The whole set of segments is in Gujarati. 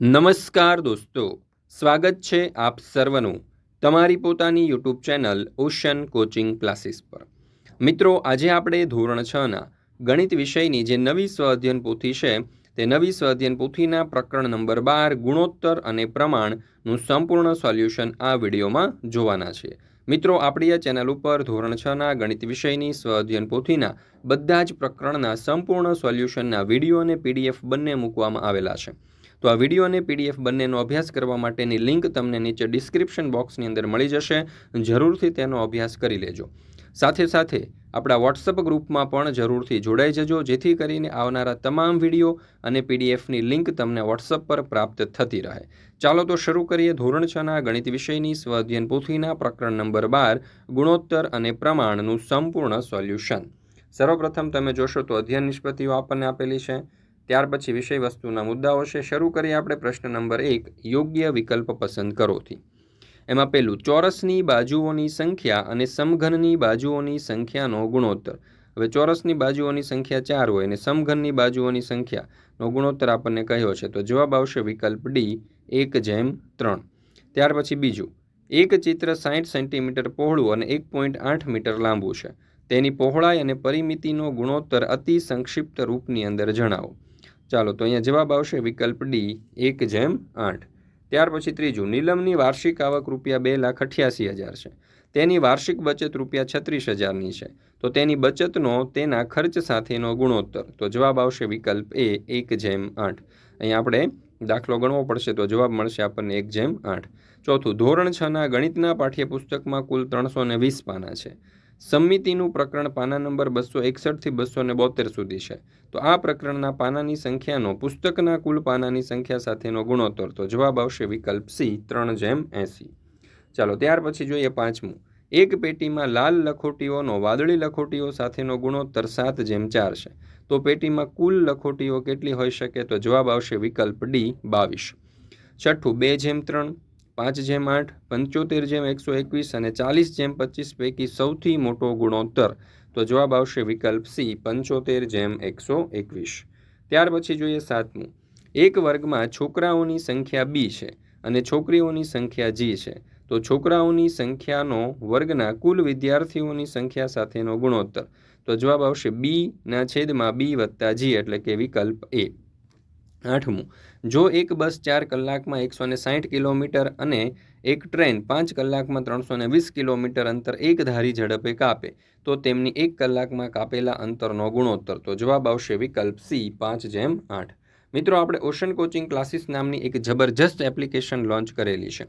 નમસ્કાર દોસ્તો, સ્વાગત છે આપ સર્વનું તમારી પોતાની YouTube channel ocean coaching classes પર. મિત્રો, આજે આપણે ધોરણ છના ગણિત વિષયની જે નવી સ્વઅધ્યયન પોથી છે, તે નવી સ્વઅધ્યયન પોથીના પ્રકરણ નંબર બાર ગુણોત્તર અને પ્રમાણનું સંપૂર્ણ સોલ્યુશન આ વિડીયોમાં જોવાના છે. મિત્રો, આપણી આ ચેનલ ઉપર ધોરણ છના ગણિત વિષયની સ્વઅધ્યયન પોથીના બધા જ પ્રકરણના સંપૂર્ણ સોલ્યુશનના વીડિયો અને પીડીએફ બંને મૂકવામાં આવેલા છે. તો આ વીડિયો અને પીડીએફ બંનેનો અભ્યાસ કરવા માટેની લિંક તમને નીચે ડિસ્ક્રિપ્શન બોક્સની અંદર મળી જશે. જરૂરથી તેનો અભ્યાસ કરી લેજો. સાથે સાથે આપણા વોટ્સઅપ ગ્રુપમાં પણ જરૂરથી જોડાઈ જજો, જેથી કરીને આવનારા તમામ વીડિયો અને પીડીએફની લિંક તમને વોટ્સઅપ પર પ્રાપ્ત થતી રહે. ચાલો તો શરૂ કરીએ ધોરણ છના ગણિત વિષયની સ્વઅધ્યયન પોથીના પ્રકરણ નંબર બાર, ગુણોત્તર અને પ્રમાણનું સંપૂર્ણ સોલ્યુશન. સર્વપ્રથમ તમે જોશો તો અધ્યયન નિષ્પત્તિઓ આપણને આપેલી છે. ત્યાર પછી વિષય વસ્તુના મુદ્દાઓ છે. શરૂ કરીએ આપણે પ્રશ્ન નંબર એક, યોગ્ય વિકલ્પ પસંદ કરોથી એમાં પહેલું, ચોરસની બાજુઓની સંખ્યા અને સમઘનની બાજુઓની સંખ્યાનો ગુણોત્તર. હવે ચોરસની બાજુઓની સંખ્યા ચાર હોય અને સમઘનની બાજુઓની સંખ્યાનો ગુણોત્તર આપણને કહ્યો છે. તો જવાબ આવશે વિકલ્પ ડી, એક જેમ ત્રણ. ત્યાર પછી બીજું, એક ચિત્ર સાઠ સેન્ટીમીટર પહોળું અને એક પોઈન્ટ આઠ મીટર લાંબુ છે. તેની પહોળાઈ અને પરિમિતિનો ગુણોત્તર અતિ સંક્ષિપ્ત રૂપની અંદર જણાવો. ચાલો તો અહીંયા જવાબ આવશે વિકલ્પ ડી, એક જેમ આઠ. ત્યાર પછી ત્રીજું, નીલમની વાર્ષિક આવક રૂપિયા બે લાખ અઠ્યાસી હજાર છે. તેની વાર્ષિક બચત રૂપિયા છત્રીસ હજારની છે. તો તેની બચતનો, તેના ખર્ચ સાથેનો ગુણોત્તર. તો જવાબ આવશે વિકલ્પ એ, એક જેમ આઠ. અહીંયા આપણે દાખલો ગણવો પડશે તો જવાબ મળશે આપણને એક જેમ આઠ. ચોથું, ધોરણ છના ગણિતના પાઠ્યપુસ્તકમાં કુલ ત્રણસો ને વીસ પાના છે. સમિતિનું પ્રકરણ પાના નંબર બસો એકસઠથી બસો ને બોતેર સુધી છે. તો આ પ્રકરણના પાનાની સંખ્યાનો, પુસ્તકના કુલ પાનાની સંખ્યા સાથેનો ગુણોત્તર. તો જવાબ આવશે વિકલ્પ સી, ત્રણ જેમ એંસી. ચાલો, ત્યાર પછી જોઈએ પાંચમું. એક પેટીમાં લાલ લખોટીઓનો, વાદળી લખોટીઓ સાથેનો ગુણોત્તર સાત જેમ ચાર છે. તો પેટીમાં કુલ લખોટીઓ કેટલી હોઈ શકે? તો જવાબ આવશે વિકલ્પ ડી, બાવીસ. છઠ્ઠું, બે જેમ ત્રણ. પાંચ જેમ આઠ, પંચોતેર જેમ એકસો એકવીસ અને ચાલીસ જેમ પચીસ પૈકી સૌથી મોટો ગુણોત્તર. તો જવાબ આવશે વિકલ્પ સી, પંચોતેર જેમ એકસો એકવીસ. ત્યાર પછી જોઈએ સાતમું. એક વર્ગમાં છોકરાઓની સંખ્યા બી છે અને છોકરીઓની સંખ્યા જી છે. તો છોકરાઓની સંખ્યાનો વર્ગના કુલ વિદ્યાર્થીઓની સંખ્યા સાથેનો ગુણોત્તર. તો જવાબ આવશે બીના છેદમાં બી વત્તા જી એટલે કે વિકલ્પ એ. આઠમું. જો એક બસ ચાર કલાકમાં એકસો ને સાઠ કિલોમીટર અને એક ટ્રેન પાંચ કલાકમાં ત્રણસો ને વીસ કિલોમીટર અંતર એક ધારી ઝડપે કાપે, તો તેમની એક કલાકમાં કાપેલા અંતરનો ગુણોત્તર. તો જવાબ આવશે વિકલ્પ સી, પાંચ જેમ આઠ. મિત્રો, આપણે ઓશન કોચિંગ ક્લાસીસ નામની એક જબરજસ્ત એપ્લિકેશન લોન્ચ કરેલી છે.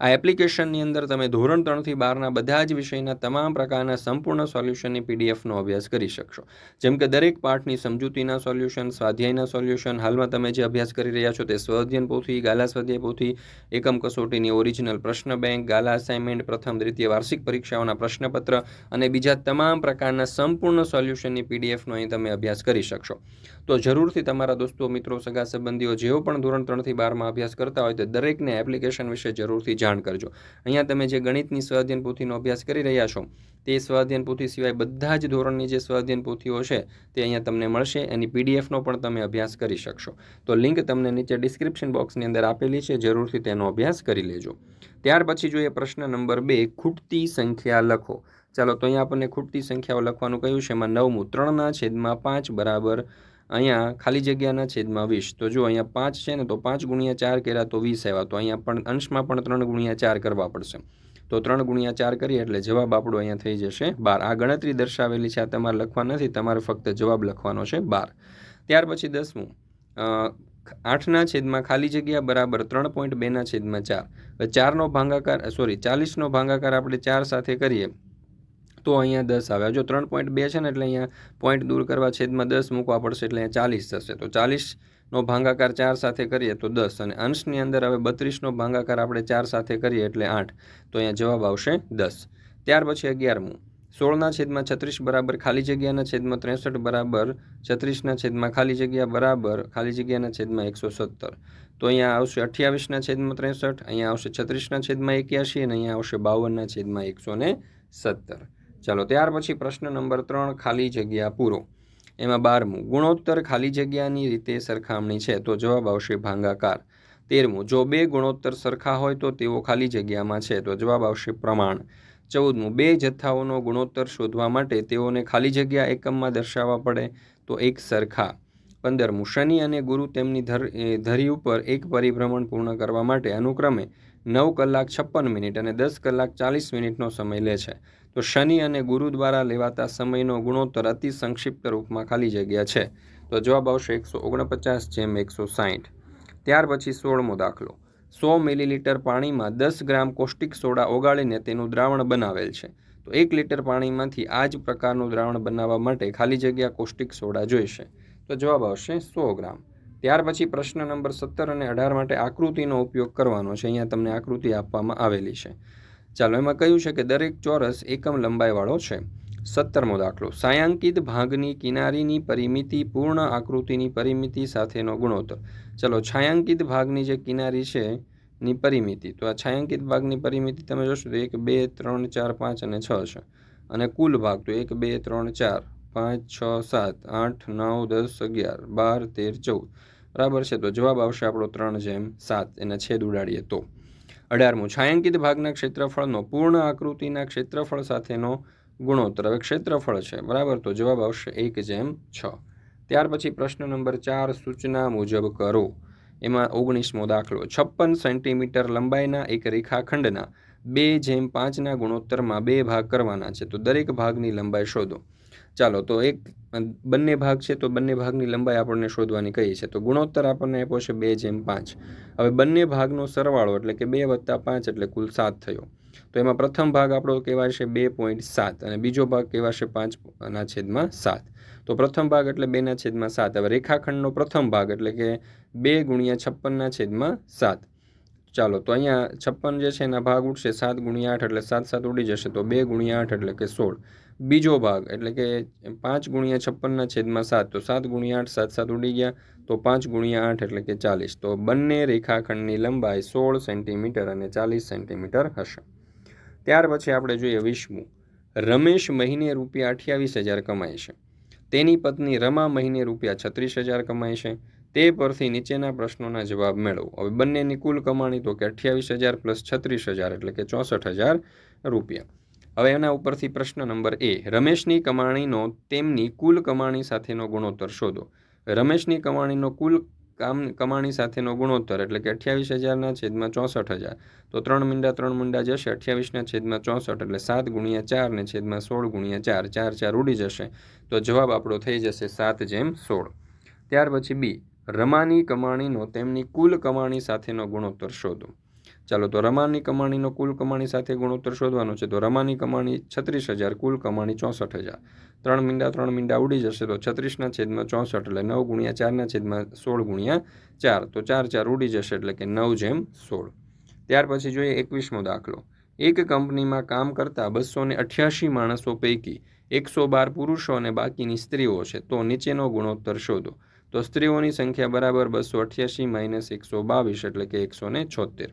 આ એપ્લિકેશનની અંદર તમે ધોરણ ત્રણથી બારના બધા જ વિષયના તમામ પ્રકારના સંપૂર્ણ સોલ્યુશનની પીડીએફનો અભ્યાસ કરી શકશો. જેમ કે દરેક પાઠની સમજૂતીના સોલ્યુશન, સ્વાધ્યાયના સોલ્યુશન, હાલમાં તમે જે અભ્યાસ કરી રહ્યા છો તે સ્વાધ્યન પોથી, ગાલા સ્વાધ્યાય પોથી, એકમ કસોટીની ઓરિજિનલ પ્રશ્ન બેંક, ગાલા અસાઇનમેન્ટ પ્રથમ દ્વિતીય વાર્ષિક પરીક્ષાઓના પ્રશ્નપત્ર અને બીજા તમામ પ્રકારના સંપૂર્ણ સોલ્યુશનની પીડીએફનો અહીં તમે અભ્યાસ કરી શકશો. તો જરૂરથી તમારા દોસ્તો, મિત્રો, સગા સંબંધીઓ, જેઓ પણ ધોરણ ત્રણથી બારમાં અભ્યાસ કરતા હોય તો દરેકને એપ્લિકેશન વિશે જરૂરથી જાણ કરજો. અહીંયા તમે જે ગણિતની સ્વાધ્યન પોથીનો અભ્યાસ કરી રહ્યા છો, તે સ્વાધ્યન પોથી સિવાય બધા જ ધોરણની જે સ્વાધ્યન પોથીઓ છે, તે અહીંયા તમને મળશે. એની પીડીએફનો પણ તમે અભ્યાસ કરી શકશો. તો લિંક તમને નીચે ડિસ્ક્રિપ્શન બોક્સની અંદર આપેલી છે, જરૂરથી તેનો અભ્યાસ કરી લેજો. ત્યાર પછી જોઈએ પ્રશ્ન નંબર બે, ખૂટતી સંખ્યા લખો. ચાલો, તો અહીંયા આપણને ખૂટતી સંખ્યાઓ લખવાનું કહ્યું છે? એમાં નવમું, ત્રણના છેદમાં પાંચ, બરાબર અહીંયા ખાલી જગ્યાના છેદમાં વીસ. તો જો અહીંયા પાંચ છે ને, તો પાંચ ગુણ્યા ચાર કર્યા તો વીસ આવ્યા. તો અહીંયા પણ અંશમાં પણ ત્રણ ગુણ્યા ચાર કરવા પડશે. તો ત્રણ ગુણ્યા ચાર કરીએ એટલે જવાબ આપણો અહીંયા થઈ જશે બાર. આ ગણતરી દર્શાવેલી છે, આ તમારે લખવા નથી, તમારે ફક્ત જવાબ લખવાનો છે બાર. ત્યાર પછી દસમું. આઠના છેદમાં ખાલી જગ્યા બરાબર ત્રણ પોઈન્ટ બેના છેદમાં ચાર. ચારનો ભાંગાકાર સોરી ચાલીસનો ભાંગાકાર આપણે ચાર સાથે કરીએ. તો અહીંયા દસ આવે. જો ત્રણ પોઈન્ટ બે છે ને, એટલે અહીંયા પોઈન્ટ દૂર કરવા છેદમાં દસ મૂકવા પડશે, એટલે અહીંયા ચાલીસ થશે. તો ચાલીસનો ભાંગાકાર ચાર સાથે કરીએ તો દસ. અને અંશની અંદર હવે બત્રીસનો ભાંગાકાર આપણે ચાર સાથે કરીએ એટલે આઠ. તો અહીંયા જવાબ આવશે દસ. ત્યાર પછી અગિયારમું. સોળના છેદમાં છત્રીસ બરાબર ખાલી જગ્યાના છેદમાં ત્રેસઠ બરાબર છત્રીસના છેદમાં ખાલી જગ્યા બરાબર ખાલી જગ્યાના છેદમાં એકસો સત્તર. તો અહીંયા આવશે અઠ્યાવીસના છેદમાં ત્રેસઠ, અહીંયા આવશે છત્રીસના છેદમાં એક્યાસી અને અહીંયા આવશે બાવનના છેદમાં એકસો ને સત્તર. ચાલો, ત્યાર પછી પ્રશ્ન નંબર ત્રણ, ખાલી જગ્યા પૂરો. એમાં બારમું, ગુણોત્તર ખાલી જગ્યાની રીતે સરખામણી છે, તો જવાબ આવશે ભાંગાકાર. તેરમું, જો બે ગુણોત્તર સરખા હોય તો તેઓ ખાલી જગ્યામાં છે, તો જવાબ આવશે પ્રમાણ. ચૌદમું, બે જથ્થાઓનો ગુણોત્તર શોધવા માટે તેઓને ખાલી જગ્યા એકમમાં દર્શાવવા પડે, તો એક સરખા. પંદરમું, શનિ અને ગુરુ તેમની ધર ધરી ઉપર એક પરિભ્રમણ પૂર્ણ કરવા માટે અનુક્રમે નવ કલાક છપ્પન મિનિટ અને દસ કલાક ચાલીસ મિનિટનો સમય લે છે. તો શનિ અને ગુરુ દ્વારા લેવાતા સમયનો ગુણોત્તર અતિ સંક્ષિપ્ત રૂપમાં ખાલી જગ્યા છે. તો જવાબ આવશે એકસો ઓગણપચાસ જેમ એકસો સાહીઠ ત્યાર પછી સોળમો દાખલો. સો મિલીલીટર પાણીમાં દસ ગ્રામ કોષ્ટિક સોડા ઓગાળીને તેનું દ્રાવણ બનાવેલ છે. તો એક લીટર પાણીમાંથી આ જ પ્રકારનું દ્રાવણ બનાવવા માટે ખાલી જગ્યા કોષ્ટિક સોડા જોઈશે. તો જવાબ આવશે સો ગ્રામ. ત્યાર પછી પ્રશ્ન નંબર સત્તર અને અઢાર માટે આકૃતિનો ઉપયોગ કરવાનો છે. અહીંયા તમને આકૃતિ આપવામાં આવેલી છે. ચાલો, એમાં કહ્યું છે કે દરેક ચોરસ એકમ લંબાઈવાળો છે. સત્તરમો દાખલો. છાયાંકિત ભાગની કિનારીની પરિમિતિ પૂર્ણ આકૃતિની પરિમિતિ સાથેનો ગુણોત્તર. ચલો, છાયાંકિત ભાગની જે કિનારી છે, ની પરિમિતિ. તો આ છાયાંકિત ભાગની પરિમિતિ તમે જોશો તો એક, બે, ત્રણ, ચાર, પાંચ અને છ છે. અને કુલ ભાગ તો એક, બે, ત્રણ, ચાર, પાંચ, છ, સાત, આઠ, નવ, દસ, અગિયાર, બાર, તેર, ચૌદ. બરાબર છે? તો જવાબ આવશે આપણો ત્રણ જેમ સાત. એના છેદ ઉડાડીએ તો. અઢારમું. છાયાંકિત ભાગના ક્ષેત્રફળનો પૂર્ણ આકૃતિના ક્ષેત્રફળ સાથેનો ગુણોત્તર. હવે ક્ષેત્રફળ છે. બરાબર? તો જવાબ આવશે એક જેમ છ. ત્યાર પછી પ્રશ્ન નંબર ચાર, સૂચના મુજબ કરો. એમાં ઓગણીસમો દાખલો. છપ્પન સેન્ટીમીટર લંબાઈના એક રેખાખંડના બે જેમ પાંચના ગુણોત્તરમાં બે ભાગ કરવાના છે. તો દરેક ભાગની લંબાઈ શોધો. ચાલો, તો એક બંને ભાગ છે, તો બંને ભાગની લંબાઈ આપણને શોધવાની કહી છે? તો ગુણોત્તર આપણને આપ્યો છે બે જેમ પાંચ. હવે બંને ભાગનો સરવાળો એટલે કે બે વત્તા પાંચ એટલે કુલ સાત થયો. તો એમાં પ્રથમ ભાગ આપણો કહેવાશે બે પોઈન્ટ સાત અને બીજો ભાગ કહેવાશે પાંચના છેદમાં સાત. તો પ્રથમ ભાગ એટલે બેના છેદમાં સાત. હવે રેખાખંડનો પ્રથમ ભાગ એટલે કે બે ગુણ્યા છપ્પનના છેદમાં સાત. ચાલો, તો અહીંયા છપ્પન જે છે એના ભાગ ઉઠશે સાત ગુણ્યા આઠ એટલે સાત સાત ઉડી જશે, તો બે ગુણ્યા આઠ એટલે કે સોળ. બીજો ભાગ, એટલે કે પાંચ ગુણ્યા છપ્પનના છેદમાં સાત, તો સાત ગુણ્યા આઠ, સાત સાત ઉડી ગયા, તો પાંચ ગુણ્યા આઠ એટલે કે ચાલીસ. તો બંને રેખાખંડની લંબાઈ સોળ સેન્ટીમીટર અને ચાલીસ સેન્ટીમીટર હશે. ત્યાર પછી આપણે જોઈએ વિષ્ણુ રમેશ મહિને રૂપિયા અઠ્યાવીસ હજાર કમાય છે. તેની પત્ની રમા મહિને રૂપિયા છત્રીસ હજાર કમાય છે. તે પરથી નીચેના પ્રશ્નોના જવાબ મેળવો. હવે બંનેની કુલ કમાણી તો કે અઠ્યાવીસ હજાર પ્લસ છત્રીસ હજાર એટલે કે ચોસઠ હજાર રૂપિયા. હવે એના ઉપરથી પ્રશ્ન નંબર એ, રમેશની કમાણીનો તેમની કુલ કમાણી સાથેનો ગુણોત્તર શોધો. રમેશની કમાણીનો કુલ કામ, કમાણી સાથેનો ગુણોત્તર એટલે કે અઠ્યાવીસ હજારના છેદમાં ચોસઠ હજાર. તો ત્રણ મીંડા ત્રણ મીંડા જશે, અઠ્યાવીસના છેદમાં ચોસઠ એટલે સાત ગુણ્યા ચાર ને છેદમાં સોળ ગુણ્યા ચાર ચાર ચાર ઉડી જશે. તો જવાબ આપણો થઈ જશે સાત જેમ સોળ. ત્યાર પછી બી, રમાની કમાણીનો તેમની કુલ કમાણી સાથેનો ગુણોત્તર શોધો. ચાલો તો રમાની કમાણીનો કુલ કમાણી સાથે ગુણોત્તર શોધવાનો છે. તો રમાની કમાણી છત્રીસ હજાર, કુલ કમાણી ચોસઠ હજાર. ત્રણ મીંડા ત્રણ મીંડા ઉડી જશે તો છત્રીસના છેદમાં ચોસઠ એટલે નવ ગુણ્યા ચારના છેદમાં સોળ ગુણ્યા ચાર. તો ચાર ચાર ઉડી જશે એટલે કે નવ જેમ સોળ. ત્યાર પછી જોઈએ એકવીસમો દાખલો. એક કંપનીમાં કામ કરતા બસો ને અઠ્યાસી માણસો પૈકી એકસો બાર પુરુષો અને બાકીની સ્ત્રીઓ છે. તો નીચેનો ગુણોત્તર શોધો. તો સ્ત્રીઓની સંખ્યા બરાબર બસો અઠ્યાસી માઇનસ એકસો બાવીસ એટલે કે એકસો ને છોતેર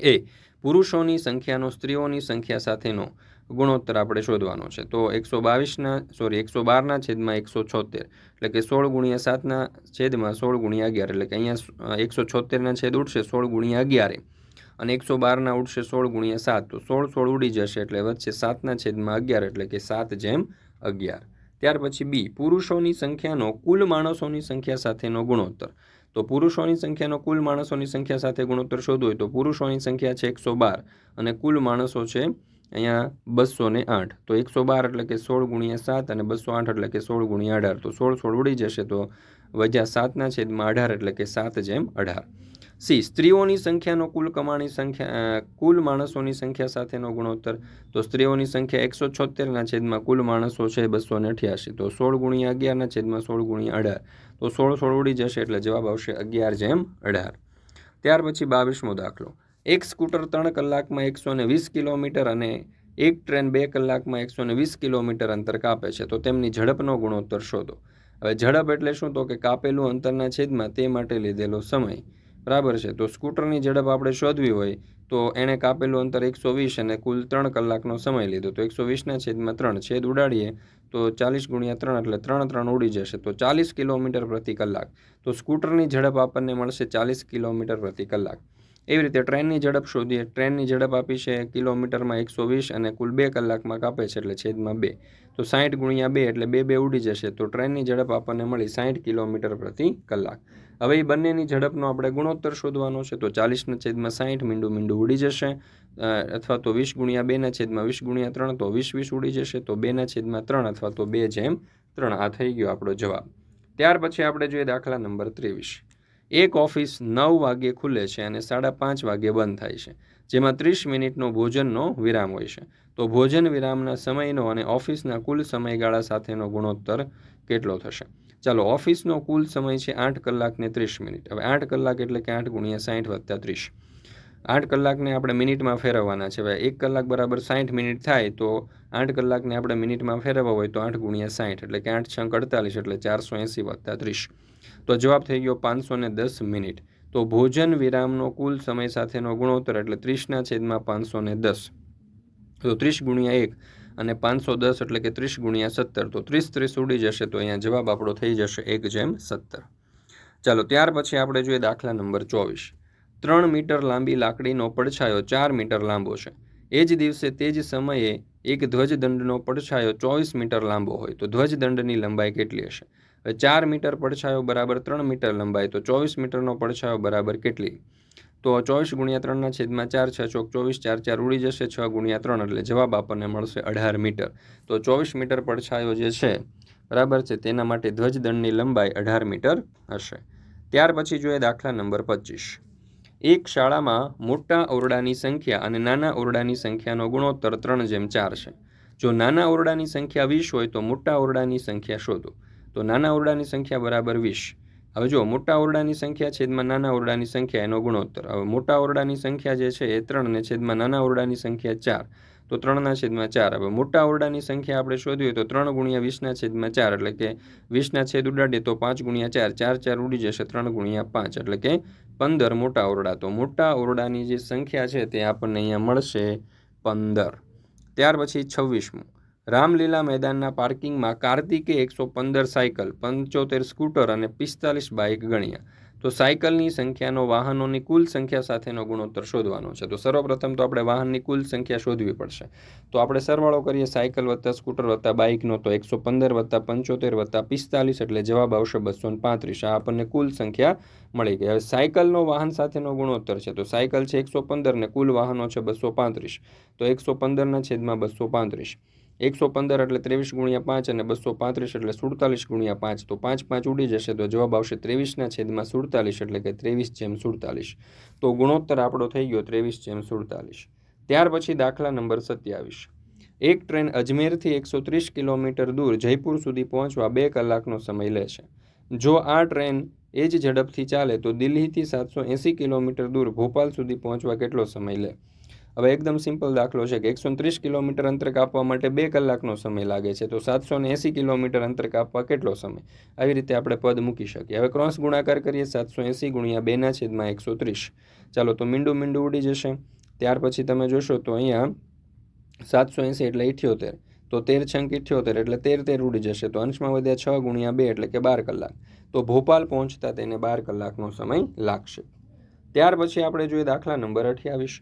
એ પુરુષોની સંખ્યાનો, સ્ત્રીઓની સંખ્યા સાથેનો ગુણોત્તર આપણે શોધવાનો છે. તો એકસો બાવીસના સોરી એકસો બારના છેદમાં એકસો છોતેર, એટલે કે સોળ ગુણ્યા સાતના છેદમાં સોળ ગુણ્યા અગિયાર, એટલે કે અહીંયા એકસો છોતેરના છેદ ઉઠશે સોળ ગુણ્યા અગિયારે, અને એકસો બારના ઉડશે સોળ ગુણ્યા સાત, તો સોળ સોળ ઉડી જશે, એટલે વચ્ચે સાતના છેદમાં અગિયાર, એટલે કે સાત જેમ અગિયાર. ત્યાર પછી બી, પુરુષોની સંખ્યાનો, કુલ માણસોની સંખ્યા સાથેનો ગુણોત્તર. તો પુરુષોની સંખ્યાનો કુલ માણસોની સંખ્યા સાથે ગુણોત્તર શોધવો હોય તો પુરુષોની સંખ્યા છે એકસો બાર અને કુલ માણસો છે અહીંયા બસો ને આઠ. તો એકસો બાર એટલે કે સોળ ગુણ્યા સાત અને બસો આઠ એટલે કે સોળ ગુણ્યા અઢાર. તો સોળ સોળ ઉડી જશે તો વજા સાતના છેદમાં અઢાર એટલે કે સાત જેમ અઢાર. સી, સ્ત્રીઓની સંખ્યાનો કુલ કમાણી સંખ્યા કુલ માણસોની સંખ્યા સાથેનો ગુણોત્તર. તો સ્ત્રીઓની સંખ્યા એકસો છોતેરના છેદમાં કુલ માણસો છે બસો ને અઠ્યાસી. તો સોળ ગુણ્યા અગિયારના છેદમાં સોળ ગુણ્યા અઢાર. તો સોળ સોળ ઉડી જશે એટલે જવાબ આવશે અગિયાર જેમ અઢાર. ત્યાર પછી બાવીસમો દાખલો. એક સ્કૂટર ત્રણ કલાકમાં એકસો ને વીસ કિલોમીટર અને એક ટ્રેન બે કલાકમાં એકસો ને વીસ કિલોમીટર અંતર કાપે છે. તો તેમની ઝડપનો ગુણોત્તર શોધો. હવે ઝડપ એટલે શું? તો કે કાપેલું અંતરના છેદમાં તે માટે લીધેલો સમય. બરાબર છે? તો સ્કૂટરની ઝડપ આપણે શોધવી હોય તો એણે કાપેલું અંતર એકસો વીસ અને કુલ ત્રણ કલાકનો સમય લીધો. તો એકસો વીસના છેદમાં ત્રણ, છેદ ઉડાડીએ તો ચાલીસ ગુણ્યા ત્રણ એટલે ત્રણ ત્રણ ઉડી જશે. તો ચાલીસ કિલોમીટર પ્રતિ કલાક. તો સ્કૂટરની ઝડપ આપણને મળશે ચાલીસ કિલોમીટર પ્રતિ કલાક. એવી રીતે ટ્રેનની ઝડપ શોધીએ. ટ્રેનની ઝડપ આપી છે કિલોમીટરમાં એકસો વીસ અને કુલ બે કલાકમાં કાપે છે એટલે છેદમાં બે. તો સાઠ ગુણ્યા બે એટલે બે બે ઉડી જશે. તો ટ્રેનની ઝડપ આપણને મળી સાઠ કિલોમીટર પ્રતિ કલાક. હવે એ બંનેની ઝડપનો આપણે ગુણોત્તર શોધવાનો છે, તો ચાલીસના છેદમાં સાઠ મીંડું મીંડું ઉડી જશે અથવા તો વીસ ગુણ્યા બેના છેદમાં વીસ ગુણ્યા ત્રણ, તો વીસ વીસ ઉડી જશે, તો બેના છેદમાં ત્રણ અથવા તો બે જેમ ત્રણ. આ થઈ ગયો આપણો જવાબ. ત્યાર પછી આપણે જોઈએ દાખલા નંબર ત્રેવીસ. એક ઓફિસ નવ વાગ્યે ખુલે છે અને સાડા પાંચ વાગ્યે બંધ થાય છે, જેમાં ત્રીસ મિનિટનો ભોજનનો વિરામ હોય છે. તો ભોજન વિરામના સમયનો અને ઓફિસના કુલ સમયગાળા સાથેનો ગુણોત્તર કેટલો થશે? ચાલો, ઓફિસનો કુલ સમય છે આઠ કલાક ને ત્રીસ મિનિટ. હવે આઠ કલાક એટલે કે આઠ ગુણ્યા સાઠ વત્તા ત્રીસ. આઠ કલાકને આપણે મિનિટમાં ફેરવવાના છે. હવે એક કલાક બરાબર સાઠ મિનિટ થાય તો આઠ કલાકને આપણે મિનિટમાં ફેરવવા હોય તો આઠ ગુણ્યા સાઠ એટલે કે આઠ છંક અડતાલીસ એટલે ચારસો એંસી વત્તા ત્રીસ. તો જવાબ થઈ ગયો પાંચસો ને દસ મિનિટ. તો ભોજન વિરામનો કુલ સમય સાથેનો ગુણોત્તર એટલે ત્રીસના છેદમાં પાંચસો ને દસ. તો ત્રીસ ગુણ્યા એક અને પાંચસો દસ એટલે કે ત્રીસ ગુણ્યા સત્તર, તો ત્રીસ ત્રીસ ઉડી જશે તો અહીંયા જવાબ આપણો થઈ જશે એક જેમ સત્તર. ચાલો, ત્યાર પછી આપણે જોઈએ દાખલા નંબર ચોવીસ. ત્રણ મીટર લાંબી લાકડીનો પડછાયો ચાર મીટર લાંબો છે. એ જ દિવસે તે જ સમયે એક ધ્વજદંડનો પડછાયો ચોવીસ મીટર લાંબો હોય, તો ધ્વજદંડની લંબાઈ કેટલી હશે? ચાર મીટર પડછાયો બરાબર ત્રણ મીટર લંબાઈ, તો ચોવીસ મીટરનો પડછાયો બરાબર કેટલી? તો ચોવીસ ગુણ્યા ત્રણના છેદમાં ચાર છ ચોક ચોવીસ ચાર ચાર ઉડી જશે છ ગુણ્યા ત્રણ એટલે જવાબ આપણને મળશે અઢાર મીટર. તો ચોવીસ મીટર પડછાયો જે છે, બરાબર છે, તેના માટે ધ્વજદંડની લંબાઈ અઢાર મીટર હશે. ત્યાર પછી જોઈએ દાખલા નંબર પચીસ. એક શાળામાં મોટા ઓરડાની સંખ્યા અને નાના ઓરડાની સંખ્યાનો ગુણોત્તર ત્રણ જેમ ચાર છે. જો નાના ઓરડાની સંખ્યા વીસ હોય તો મોટા ઓરડાની સંખ્યા શોધો. તો નાના ઓરડાની સંખ્યા બરાબર વીસ. હવે જો મોટા ઓરડાની સંખ્યા છેદમાં નાના ઓરડાની સંખ્યા એનો ગુણોત્તર. હવે મોટા ઓરડાની સંખ્યા જે છે એ ત્રણ ને છેદમાં નાના ઓરડાની સંખ્યા ચાર. તો ત્રણના છેદમાં ચાર. હવે મોટા ઓરડાની સંખ્યા આપણે શોધવી તો ત્રણ ગુણ્યા વીસના છેદમાં ચાર, એટલે કે વીસના છેદ ઉડાડીએ તો પાંચ ગુણ્યા ચાર. ચાર ચાર ઉડી જશે ત્રણ ગુણ્યા પાંચ, એટલે કે પંદર મોટા ઓરડા. તો મોટા ઓરડાની જે સંખ્યા છે તે આપણને અહીંયા મળશે પંદર. ત્યાર પછી છવ્વીસમું. રામલીલા મેદાનના પાર્કિંગમાં કાર્તિકે એકસો પંદર સાયકલ, પંચોતેર સ્કૂટર અને પિસ્તાલીસ બાઇક ગણ્યા. તો સાયકલની સંખ્યાનો, વાહનોની કુલ સંખ્યા સાથેનો ગુણોત્તર શોધવાનો છે. તો સર્વપ્રથમ તો આપણે વાહનની કુલ સંખ્યા શોધવી પડશે. તો આપણે સરવાળો કરીએ, સાયકલ વત્તા સ્કૂટર વત્તા બાઇકનો, તો એકસો પંદર વત્તા પંચોતેર વત્તા પિસ્તાલીસ, એટલે જવાબ આવશે બસો પાંત્રીસ. આ આપણને કુલ સંખ્યા મળી ગઈ. હવે સાયકલનો, વાહન સાથેનો ગુણોત્તર છે. તો સાયકલ છે એકસો પંદર ને કુલ વાહનો છે બસો પાંત્રીસ. તો એકસો પંદરના છેદમાં બસો પાંત્રીસ. એકસો પંદર એટલે ત્રેવીસ ગુણ્યા પાંચ અને બસો પાંત્રીસ એટલે સુડતાલીસ ગુણ્યા પાંચ. તો પાંચ પાંચ ઉડી જશે તો જવાબ આવશે ત્રેવીસના છેદમાં સુડતાલીસ એટલે કે ત્રેવીસ જેમ સુડતાલીસ. તો ગુણોત્તર આપણો થઈ ગયો ત્રેવીસ જેમ સુડતાલીસ. ત્યાર પછી દાખલા નંબર સત્યાવીસ. એક ટ્રેન અજમેરથી એકસો ત્રીસ કિલોમીટર દૂર જયપુર સુધી પહોંચવા બે કલાકનો સમય લે છે. જો આ ટ્રેન એ જ ઝડપથી ચાલે તો દિલ્હીથી સાતસો એંસી કિલોમીટર દૂર ભોપાલ સુધી પહોંચવા કેટલો સમય લે? હવે એકદમ સિમ્પલ દાખલો છે કે એકસો ત્રીસ કિલોમીટર અંતર કાપવા માટે બે કલાકનો સમય લાગે છે. તો સાતસો ને એંસી કિલોમીટર અંતર કાપવા કેટલો સમય? આવી રીતે આપણે પદ મૂકી શકીએ. હવે ક્રોસ ગુણાકાર કરીએ સાતસો એંસી ગુણ્યા બેના છેદમાં એકસો ત્રીસ. ચાલો તો મીંડું મીંડું ઉડી જશે. ત્યાર પછી તમે જોશો તો અહીંયા સાતસો એંસી એટલે ઇઠ્યોતેર. તો તેર છંક ઇઠ્યોતેર એટલે તેર તેર ઉડી જશે. તો અંશમાં વધ્યા છ ગુણ્યા બે એટલે કે બાર કલાક. તો ભોપાલ પહોંચતા તેને બાર કલાકનો સમય લાગશે. ત્યાર પછી આપણે જોઈએ દાખલા નંબર અઠ્યાવીસ.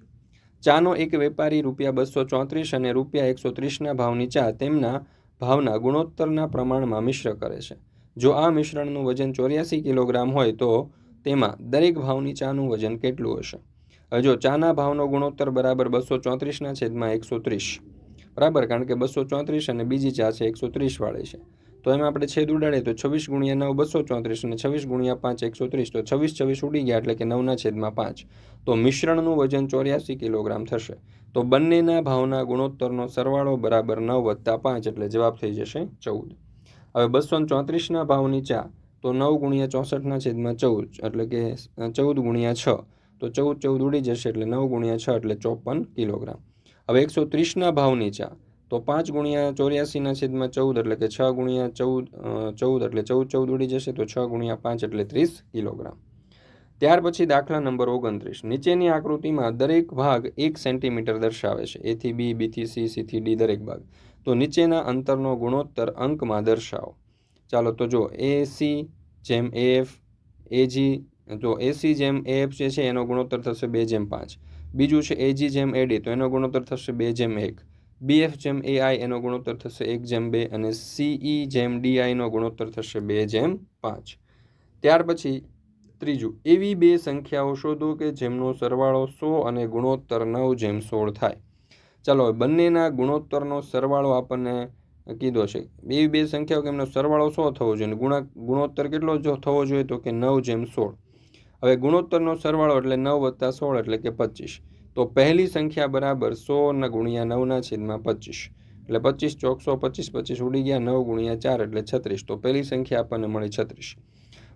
ચાનો એક વેપારી રૂપિયા બસો ચોત્રીસ અને રૂપિયા એકસો ત્રીસના ભાવની ચા તેમના ભાવના ગુણોત્તરના પ્રમાણમાં મિશ્ર કરે છે. જો આ મિશ્રણનું વજન ચોર્યાસી કિલોગ્રામ હોય તો તેમાં દરેક ભાવની ચાનું વજન કેટલું હશે? હજો ચાના ભાવનો ગુણોત્તર બરાબર બસો ચોત્રીસના છેદમાં એકસો ત્રીસ. બરાબર, કારણ કે બસો ચોત્રીસ અને બીજી ચા છે એકસો ત્રીસવાળી છે. તો એમાં આપણે છેદ ઉડાડીએ તો છવ્વીસ ગુણ્યા નવ બસો ચોત્રીસ અને છવ્વીસ ગુણ્યા પાંચ એકસો ત્રીસ તો છવ્વીસ છવ્વીસ ઉડી ગયા એટલે કે નવના છેદમાં પાંચ. તો મિશ્રણનું વજન ચોર્યાસી કિલોગ્રામ થશે. તો બંનેના ભાવના ગુણોત્તરનો સરવાળો બરાબર નવ વત્તા પાંચ એટલે જવાબ થઈ જશે ચૌદ. હવે બસો ચોત્રીસના ભાવની ચા, તો નવ ગુણ્યા ચોસઠના છેદમાં ચૌદ એટલે કે ચૌદ ગુણ્યા છ. તો ચૌદ ચૌદ ઉડી જશે એટલે નવ ગુણ્યા છ એટલે ચોપન કિલોગ્રામ. હવે એકસો ત્રીસના ભાવની ચા તો પાંચ ગુણ્યા ચોર્યાસીના છેદમાં ચૌદ એટલે કે છ ગુણ્યા ચૌદ ચૌદ એટલે ચૌદ ચૌદ ઉડી જશે તો છ ગુણ્યા પાંચ એટલે ત્રીસ કિલોગ્રામ. ત્યાર પછી દાખલા નંબર ઓગણત્રીસ. નીચેની આકૃતિમાં દરેક ભાગ એક સેન્ટીમીટર દર્શાવે છે. એથી બી બીથી સી સીથી ડી દરેક ભાગ. તો નીચેના અંતરનો ગુણોત્તર અંકમાં દર્શાવો. ચાલો તો જો એ સી જેમ એફ એજી તો એસી જેમ એફ જે છે એનો ગુણોત્તર થશે બે જેમ પાંચ. બીજું છે એજી જેમ એડી તો એનો ગુણોત્તર થશે બે જેમ એક. બીએફ જેમ એઆઈ એનો ગુણોત્તર થશે એક જેમ બે અને સીઈ જેમ ડીઆઈનો ગુણોત્તર થશે બે જેમ પાંચ. ત્યાર પછી ત્રીજું, એવી બે સંખ્યાઓ શોધો કે જેમનો સરવાળો સો અને ગુણોત્તર નવ જેમ સોળ થાય. ચાલો બંનેના ગુણોત્તરનો સરવાળો આપણને કીધો છે. એવી બે સંખ્યાઓ કે એમનો સરવાળો સો થવો જોઈએ ગુણા, ગુણોત્તર કેટલો જો થવો જોઈએ તો કે નવ જેમ સોળ. હવે ગુણોત્તરનો સરવાળો એટલે નવ વત્તા સોળ એટલે કે પચીસ. તો પહેલી સંખ્યા બરાબર સોના ગુણ્યા નવના છેદમાં પચીસ. એટલે પચીસ ચોકસો પચીસ પચીસ ઉડી ગયા, નવ ગુણ્યા ચાર એટલે છત્રીસ. તો પહેલી સંખ્યા આપણને મળી છત્રીસ.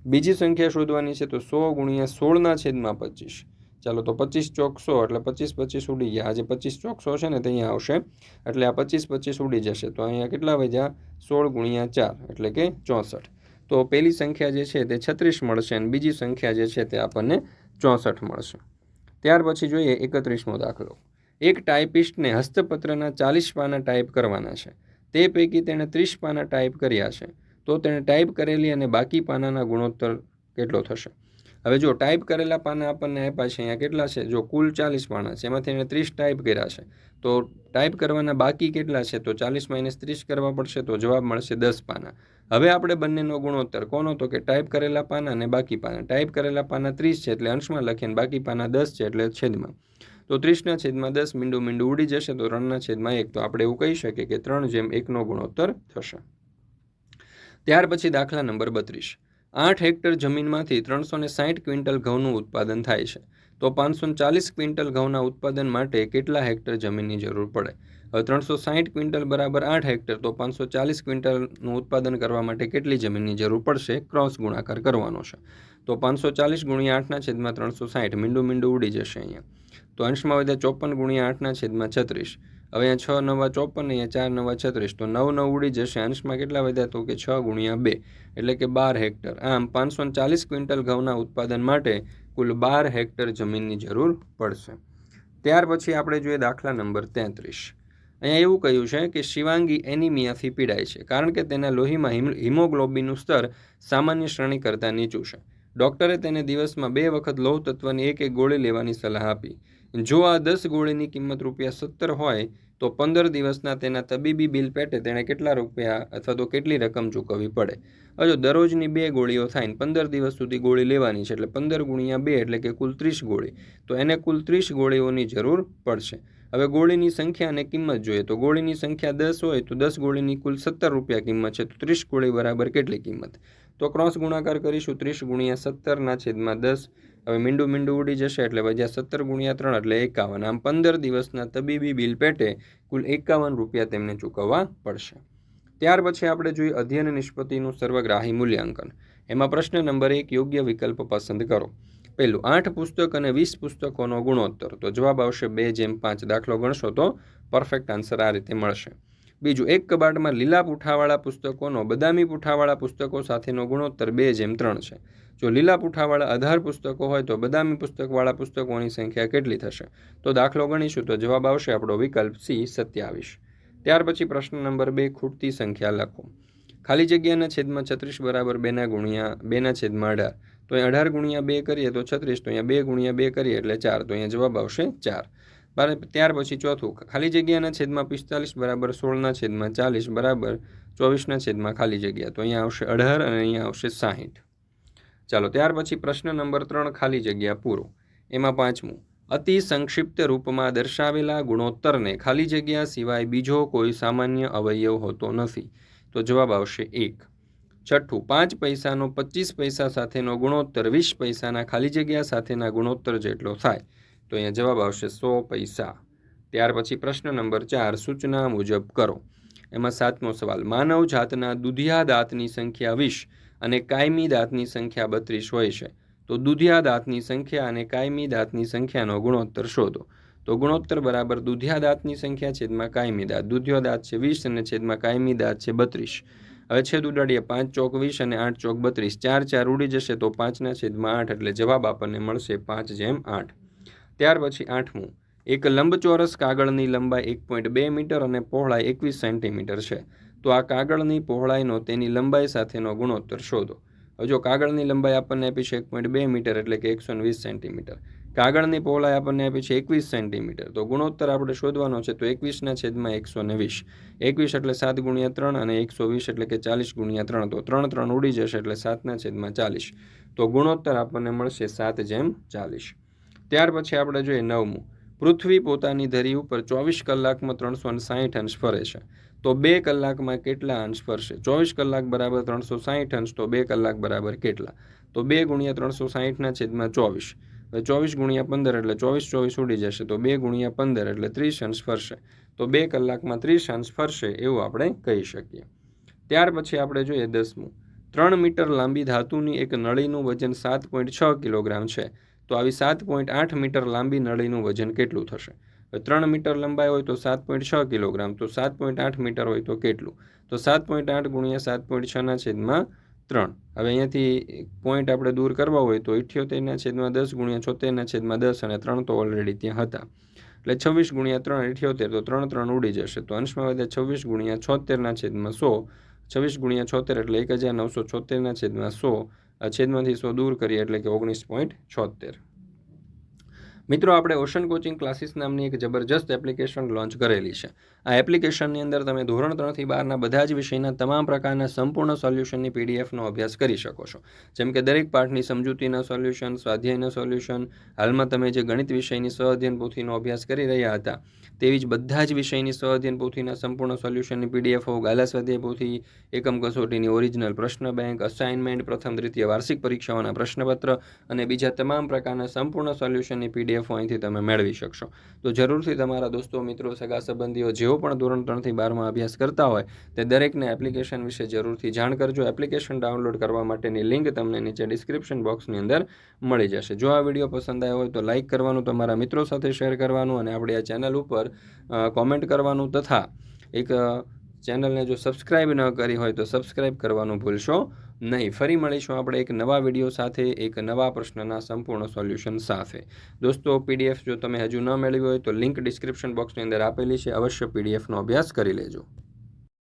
બીજી સંખ્યા શોધવાની છે તો સો ગુણ્યા સોળના છેદમાં પચીસ. ચાલો તો પચીસ ચોકસો એટલે પચીસ પચીસ ઉડી ગયા. આજે પચીસ ચોકસો છે ને તે અહીંયા આવશે. એટલે આ પચીસ પચીસ ઉડી જશે. તો અહીંયા કેટલા વધ્યા? સોળ ગુણ્યા ચાર એટલે કે ચોસઠ. તો પહેલી સંખ્યા જે છે તે છત્રીસ મળશે અને બીજી સંખ્યા જે છે તે આપણને ચોસઠ મળશે. ત્યાર પછી જોઈએ એકત્રીસમો દાખલો. એક ટાઈપિસ્ટને હસ્તપત્રના ચાલીસ પાના ટાઈપ કરવાના છે. તે પૈકી તેણે ત્રીસ પાના ટાઈપ કર્યા છે. તો તેણે ટાઈપ કરેલી અને બાકી પાનાના ગુણોત્તર કેટલો થશે? હવે જો ટાઈપ કરેલા પાના આપણને આપ્યા છે, અહીંયા કેટલા છે? જો કુલ ચાલીસ પાના છે, એમાંથી એણે ત્રીસ ટાઈપ કર્યા છે. તો ટાઈપ કરવાના બાકી કેટલા છે? તો ચાલીસ માઇનસ ત્રીસ કરવા પડશે, તો જવાબ મળશે દસ પાના. હવે આપણે બંનેનો ગુણોત્તર કોનો? તો કે ટાઈપ કરેલા પાના અને બાકી પાના. ટાઈપ કરેલા પાના ત્રીસ છે, એટલે અંશમાં લખીને બાકી પાના દસ છે, એટલે છેદમાં. તો ત્રીસના છેદમાં દસ મીંડું મીંડું ઉડી જશે, તો ત્રણના છેદમાં એક. તો આપણે એવું કહી શકીએ કે ત્રણ જેમ એકનો ગુણોત્તર થશે. ત્યાર પછી દાખલા નંબર બત્રીસ. આઠ હેક્ટર જમીનમાંથી ત્રણસો ને સાઠ ક્વિન્ટલ ઘઉંનું ઉત્પાદન થાય છે. તો પાંચસો ચાલીસ ક્વિન્ટલ ઘઉંના ઉત્પાદન માટે કેટલા હેક્ટર જમીનની જરૂર પડે? હવે ત્રણસો સાઠ ક્વિન્ટલ બરાબર આઠ હેક્ટર, તો પાંચસો ચાલીસ ક્વિન્ટલનું ઉત્પાદન કરવા માટે કેટલી જમીનની જરૂર પડશે? ક્રોસ ગુણાકાર કરવાનો છે. તો પાંચસો ચાલીસ ગુણ્યા આઠના છેદમાં ત્રણસો સાઠ મીંડું મીંડું ઉડી જશે અહીંયા. તો અંશમાં વધ્યા ચોપન ગુણ્યા આઠના છેદમાં છત્રીસ. હવે અહીંયા છ નવા ચોપન, અહીંયા ચાર નવા છત્રીસ. તો નવ નવ ઉડી જશે. અંશમાં કેટલા વધ્યા? તો કે છ ગુણ્યા બે. એટલે કે બાર હેક્ટર. આમ પાંચસો ચાલીસ ક્વિન્ટલ ઘઉંના ઉત્પાદન માટે કુલ બાર હેક્ટર જમીનની જરૂર પડશે. ત્યાર પછી આપણે જોઈએ દાખલા નંબર તેત્રીસ. અહીંયા એવું કહ્યું છે કે શિવાંગી એનિમિયાથી પીડાય છે, કારણ કે તેના લોહીમાં હિમ, હિમોગ્લોબિનનું સ્તર સામાન્ય શ્રેણી કરતાં નીચું છે. ડૉક્ટરે તેને દિવસમાં બે વખત લોહ તત્વની એક એક ગોળી લેવાની સલાહ આપી. જો આ દસ ગોળીની કિંમત રૂપિયા સત્તર હોય, તો પંદર દિવસના તેના તબીબી બિલ પેટે તેણે કેટલા રૂપિયા અથવા તો કેટલી રકમ ચૂકવવી પડે? હજુ દરરોજની બે ગોળીઓ થાય પંદર દિવસ સુધી ગોળી લેવાની છે, એટલે પંદર ગુણ્યા બે એટલે કે કુલ ત્રીસ ગોળી. તો એને કુલ ત્રીસ ગોળીઓની જરૂર પડશે. હવે ગોળીની સંખ્યા અને કિંમત જોઈએ. તો ગોળીની સંખ્યા દસ હોય, તો દસ ગોળીની કુલ સત્તર રૂપિયા કિંમત છે, તો ત્રીસ ગોળી બરાબર કેટલી કિંમત? તો ક્રોસ ગુણાકાર કરીશું ત્રીસ ગુણ્યા સત્તરના છેદમાં દસ. હવે મીંડું મીંડું ઉડી જશે એટલે વધ્યા સત્તર ગુણ્યા ત્રણ એટલે એકાવન. આમ પંદર દિવસના તબીબી બિલ પેટે કુલ એકાવન રૂપિયા તેમને ચૂકવવા પડશે. ત્યાર પછી આપણે જોઈએ અધ્યયન નિષ્પત્તિનું સર્વગ્રાહી મૂલ્યાંકન. એમાં પ્રશ્ન નંબર એક, યોગ્ય વિકલ્પ પસંદ કરો. પહેલું, આઠ પુસ્તક અને વીસ પુસ્તકોનો ગુણોત્તર. તો જવાબ આવશે બે જેમ પાંચ દાખલો ગણશો તો પરફેક્ટ આન્સર આ રીતે મળશે. બીજું, એક કબાટમાં લીલા પૂઠાવાળા પુસ્તકોનો, બદામી પૂઠાવાળા પુસ્તકો સાથેનો ગુણોત્તર બે જેમ ત્રણ છે. જો લીલા પૂઠાવાળા અઢાર પુસ્તકો હોય તો બદામી પુસ્તકવાળા પુસ્તકોની સંખ્યા કેટલી થશે? તો દાખલો ગણીશું, તો જવાબ આવશે આપણો વિકલ્પ સી, સત્યાવીસ. ત્યાર પછી પ્રશ્ન નંબર બે, ખૂટતી સંખ્યા લખો. ખાલી જગ્યાના છેદમાં છત્રીસ બરાબર બેના ગુણ્યા બેના છેદમાં અઢાર. તો અહીં અઢાર ગુણ્યા બે કરીએ તો છત્રીસ, તો અહીંયા બે ગુણ્યા બે કરીએ એટલે ચાર. તો અહીંયા જવાબ આવશે ચાર. ત્યાર પછી ચોથું, ખાલી જગ્યાના છેદમાં પિસ્તાલીસ બરાબર સોળના છેદમાં ચાલીસ બરાબર ચોવીસના છેદમાં ખાલી જગ્યા. તો અહીંયા આવશે અઢાર અને અહીંયા આવશે સાહીઠ. ચાલો, ત્યાર પછી પ્રશ્ન નંબર ત્રણ, ખાલી જગ્યા પૂરો. એમાં પાંચમું, અતિ સંક્ષિપ્ત રૂપમાં દર્શાવેલા ગુણોત્તરને ખાલી જગ્યા સિવાય બીજો કોઈ સામાન્ય અવયવ હોતો નથી. તો જવાબ આવશે એક. છઠ્ઠું, પાંચ પૈસાનો પચીસ પૈસા સાથેનો ગુણોત્તર વીસ પૈસાના ખાલી જગ્યા સાથેના ગુણોત્તર જેટલો થાય. તો અહીંયા જવાબ આવશે સો પૈસા. ત્યાર પછી પ્રશ્ન નંબર ચાર, સૂચના મુજબ કરો. એમાં સાતમો સવાલ, માનવ જાતના દુધિયા દાંતની સંખ્યા વીસ અને કાયમી દાંતની સંખ્યા બત્રીસ હોય છે. તો દુધિયા દાંતની સંખ્યા અને કાયમી દાંતની સંખ્યાનો ગુણોત્તર શોધો. તો ગુણોત્તર બરાબર દુધિયા દાંતની સંખ્યા છેદમાં કાયમી દાંત. દુધિયો દાંત છે વીસ અને છેદમાં કાયમી દાંત છે બત્રીસ. હવે છેદ ઉડાડીએ પાંચ ચોક વીસ અને આઠ ચોક બત્રીસ. ચાર ચાર ઉડી જશે તો પાંચના છેદમાં આઠ એટલે જવાબ આપણને મળશે પાંચ જેમ આઠ. ત્યાર પછી આઠમું. એક લંબચોરસ કાગળની લંબાઈ એક પોઈન્ટ બે મીટર અને પહોળાઈ એકવીસ સેન્ટીમીટર છે. તો આ કાગળની પહોળાઈનો તેની લંબાઈ સાથેનો ગુણોત્તર શોધો. જો કાગળની લંબાઈ આપણને આપી છે એક પોઈન્ટ બે મીટર એટલે કે એકસો વીસ સેન્ટીમીટર. કાગળની પહોળાઈ આપણને આપી છે એકવીસ સેન્ટીમીટર. તો ગુણોત્તર આપણે શોધવાનો છે તો એકવીસના છેદમાં એકસો ને વીસ. એકવીસ એટલે સાત ગુણ્યા ત્રણ અને એકસો વીસ એટલે કે ચાલીસ ગુણ્યા ત્રણ. તો ત્રણ ત્રણ ઉડી જશે એટલે સાતના છેદમાં ચાલીસ. તો ગુણોત્તર આપણને મળશે સાત જેમ ચાલીસ. ત્યાર પછી આપણે જોઈએ નવમું. પૃથ્વી પોતાની ધરી ઉપર ચોવીસ કલાકમાં ત્રણસો ને સાહીઠ અંશ ફરે છે. તો બે કલાકમાં કેટલા અંશ ફરશે? ચોવીસ કલાક બરાબર ત્રણસો સાહીઠ અંશ, તો બે કલાક બરાબર કેટલા? તો બે ગુણ્યા ત્રણસો સાહીઠના છેદમાં ચોવીસ. હવે ચોવીસ ગુણ્યા પંદર એટલે ચોવીસ ચોવીસ ઉડી જશે, તો બે ગુણ્યા પંદર એટલે ત્રીસ અંશ ફરશે. તો બે કલાકમાં ત્રીસ અંશ ફરશે એવું આપણે કહી શકીએ. ત્યાર પછી આપણે જોઈએ દસમું. ત્રણ મીટર લાંબી ધાતુની એક નળીનું વજન સાત પોઈન્ટ છ કિલોગ્રામ છે. તો આવી સાત પોઈન્ટ આઠ મીટર લાંબી નળીનું વજન કેટલું થશે? ત્રણ મીટર લંબાઈ હોય તો સાત પોઈન્ટ છ કિલોગ્રામ, તો સાત પોઈન્ટ આઠ મીટર હોય તો કેટલું? તો સાત પોઈન્ટ આઠ ગુણ્યા સાત પોઈન્ટ છના છેદમાં ત્રણ. હવે અહીંયાથી પોઈન્ટ આપણે દૂર કરવા હોય તો ઇઠ્યોતેરના છેદમાં દસ ગુણ્યા છોતેરના છેદમાં દસ અને ત્રણ તો ઓલરેડી ત્યાં હતા. એટલે છવ્વીસ ગુણ્યા ત્રણ ઇઠ્યોતેર, તો ત્રણ ત્રણ ઉડી જશે. તો અંશમાં વધે છવ્વીસ ગુણ્યા છોતેરના છેદમાં સો. છવ્વીસ ગુણ્યા છોતેર એટલે એક હજાર નવસો છોતેરના છેદમાં સો. છેદમાંથી સો દૂર કરીએ એટલે કે ઓગણીસ પોઈન્ટ છોતેર. મિત્રો, આપણે ઓશન કોચિંગ ક્લાસીસ નામની એક જબરજસ્ત એપ્લિકેશન લોન્ચ કરેલી છે. આ એપ્લિકેશનની અંદર તમે ધોરણ ત્રણથી બારના બધા જ વિષયના તમામ પ્રકારના સંપૂર્ણ સોલ્યુશનની પીડીએફનો અભ્યાસ કરી શકો છો. જેમ કે દરેક પાઠની સમજૂતીના સોલ્યુશન, સ્વાધ્યાયના સોલ્યુશન, હાલમાં તમે જે ગણિત વિષયની સહઅધ્યયન પોથીનો અભ્યાસ કરી રહ્યા હતા, તેવી જ બધા જ વિષયની સહઅધ્યયન પોથીના સંપૂર્ણ સોલ્યુશનની પીડીએફો, ગાલા સ્વાધ્યાય પોથી, એકમ કસોટીની ઓરિજિનલ પ્રશ્ન બેંક અસાઇનમેન્ટ પ્રથમ દ્વિતીય વાર્ષિક પરીક્ષાઓના પ્રશ્નપત્ર અને બીજા તમામ પ્રકારના સંપૂર્ણ સોલ્યુશનની પીડીએફ અહીંથી તમે મેળવી શકશો. તો જરૂરથી તમારા દોસ્તો, મિત્રો, સગા સંબંધીઓ, જેઓ પણ ધોરણ ત્રણથી બારમાં અભ્યાસ કરતા હોય, તે દરેકને એપ્લિકેશન વિશે જરૂરથી જાણ કરજો. એપ્લિકેશન ડાઉનલોડ કરવા માટેની લિંક તમને નીચે ડિસ્ક્રિપ્શન બોક્સની અંદર મળી જશે. જો આ વીડિયો પસંદ આવ્યો હોય તો લાઇક કરવાનું, તમારા મિત્રો સાથે શેર કરવાનું અને આપણી આ ચેનલ ઉપર કોમેન્ટ કરવાનું તથા એક ચેનલને જો સબસ્ક્રાઈબ ન કરી હોય તો સબસ્ક્રાઈબ કરવાનું ભૂલશો નહીં, ફરી મળીશું આપણે એક નવા વીડિયો સાથે, એક નવા પ્રશ્નના સંપૂર્ણ સોલ્યુશન સાથે. દોસ્તો, પીડીએફ જો તમે હજુ ન મેળવી હોય તો લિંક ડિસ્ક્રિપ્શન બોક્સની અંદર આપેલી છે, અવશ્ય પીડીએફનો અભ્યાસ કરી લેજો.